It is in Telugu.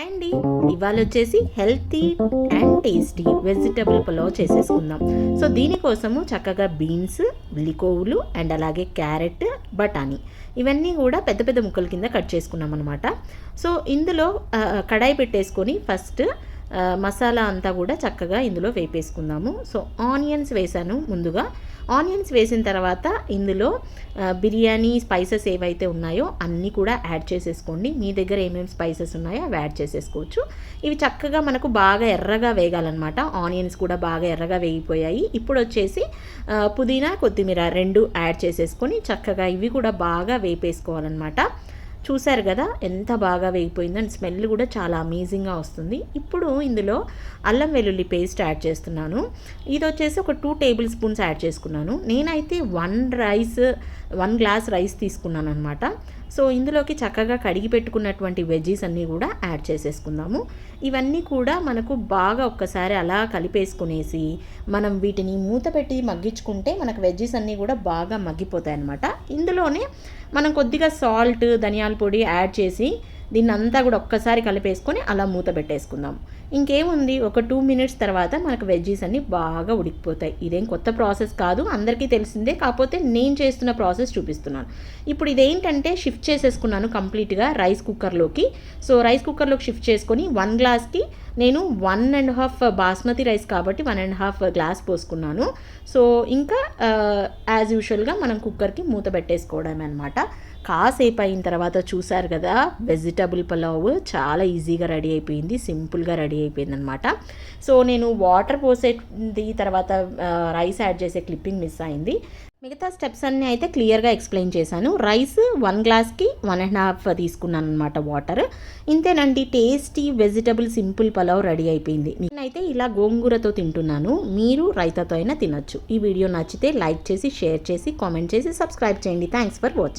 హాయ్ అండి. ఇవాళ వచ్చేసి healthy and tasty vegetable pulao చేసేసుకుందాం. సో దీనికోసము చక్కగా బీన్స్ ఉల్లికోవులు అండ్ అలాగే క్యారెట్ బఠానీ ఇవన్నీ కూడా పెద్ద పెద్ద ముక్కల కింద కట్ చేసుకున్నాం అనమాట సో ఇందులో కడాయి పెట్టేసుకొని ఫస్ట్ మసాలా అంతా కూడా చక్కగా ఇందులో వేపేసుకుందాము. సో ఆనియన్స్ వేసాను ముందుగా. ఆనియన్స్ వేసిన తర్వాత ఇందులో బిర్యానీ స్పైసెస్ ఏవైతే ఉన్నాయో అన్నీ కూడా యాడ్ చేసేసుకోండి. మీ దగ్గర ఏమేమి స్పైసెస్ ఉన్నాయో అవి యాడ్ చేసేసుకోవచ్చు. ఇవి చక్కగా మనకు బాగా ఎర్రగా వేగాలన్నమాట. ఆనియన్స్ కూడా బాగా ఎర్రగా వేగిపోయాయి. ఇప్పుడు వచ్చేసి పుదీనా కొత్తిమీర రెండు యాడ్ చేసేసుకొని చక్కగా ఇవి కూడా బాగా వేపేసుకోవాలన్నమాట. చూశారు కదా ఎంత బాగా వేగిపోయిందో అండ్ స్మెల్ కూడా చాలా అమేజింగ్గా వస్తుంది. ఇప్పుడు ఇందులో అల్లం వెల్లుల్లి పేస్ట్ యాడ్ చేస్తున్నాను. ఇది వచ్చేసి ఒక టూ టేబుల్ స్పూన్స్ యాడ్ చేసుకున్నాను. నేనైతే one rice one glass rice తీసుకున్నాను అనమాట సో ఇందులోకి చక్కగా కడిగి పెట్టుకున్నటువంటి వెజ్జీస్ అన్నీ కూడా యాడ్ చేసేసుకుందాము. ఇవన్నీ కూడా మనకు బాగా ఒక్కసారి అలా కలిపేసుకునేసి మనం వీటిని మూత పెట్టి మగ్గించుకుంటే మనకు వెజ్జీస్ అన్నీ కూడా బాగా మగ్గిపోతాయి అనమాట ఇందులోనే మనం కొద్దిగా సాల్ట్ ధనియాల పొడి యాడ్ చేసి దీన్ని అంతా కూడా ఒక్కసారి కలిపేసుకొని అలా మూత పెట్టేసుకుందాం. ఇంకేముంది? ఒక టూ మినిట్స్ తర్వాత మనకు వెజ్జీస్ అన్నీ బాగా ఉడికిపోతాయి. ఇదేం కొత్త ప్రాసెస్ కాదు అందరికీ తెలిసిందే. కాకపోతే నేను చేస్తున్న ప్రాసెస్ చూపిస్తున్నాను. ఇప్పుడు ఇదేంటంటే షిఫ్ట్ చేసేసుకున్నాను కంప్లీట్గా రైస్ కుక్కర్లోకి. సో రైస్ కుక్కర్లోకి షిఫ్ట్ చేసుకొని వన్ గ్లాస్కి నేను one and half basmati rice కాబట్టి వన్ అండ్ హాఫ్ గ్లాస్ పోసుకున్నాను. సో ఇంకా యాజ్ యూజువల్గా మనం కుక్కర్కి మూత పెట్టేసుకోవడమే అనమాట కాసేపు అయిన తర్వాత చూసారు కదా వెజిటబుల్ పలావ్ చాలా ఈజీగా రెడీ అయిపోయింది సింపుల్గా రెడీ అయిపోయింది అనమాట సో నేను వాటర్ పోసేది తర్వాత రైస్ యాడ్ చేసే క్లిప్పింగ్ మిస్ అయింది. మిగతా స్టెప్స్ అన్నీ అయితే క్లియర్గా ఎక్స్ప్లెయిన్ చేశాను. రైస్ వన్ గ్లాస్కి వన్ అండ్ హాఫ్ తీసుకున్నాను అనమాట వాటర్. ఇంతేనండి tasty vegetable simple pulao ready అయిపోయింది. నేనైతే ఇలా గోంగూరతో తింటున్నాను. మీరు రైతాతో అయినా తినచ్చు. ఈ వీడియో నచ్చితే లైక్ చేసి షేర్ చేసి కామెంట్ చేసి సబ్స్క్రైబ్ చేయండి. Thanks for watching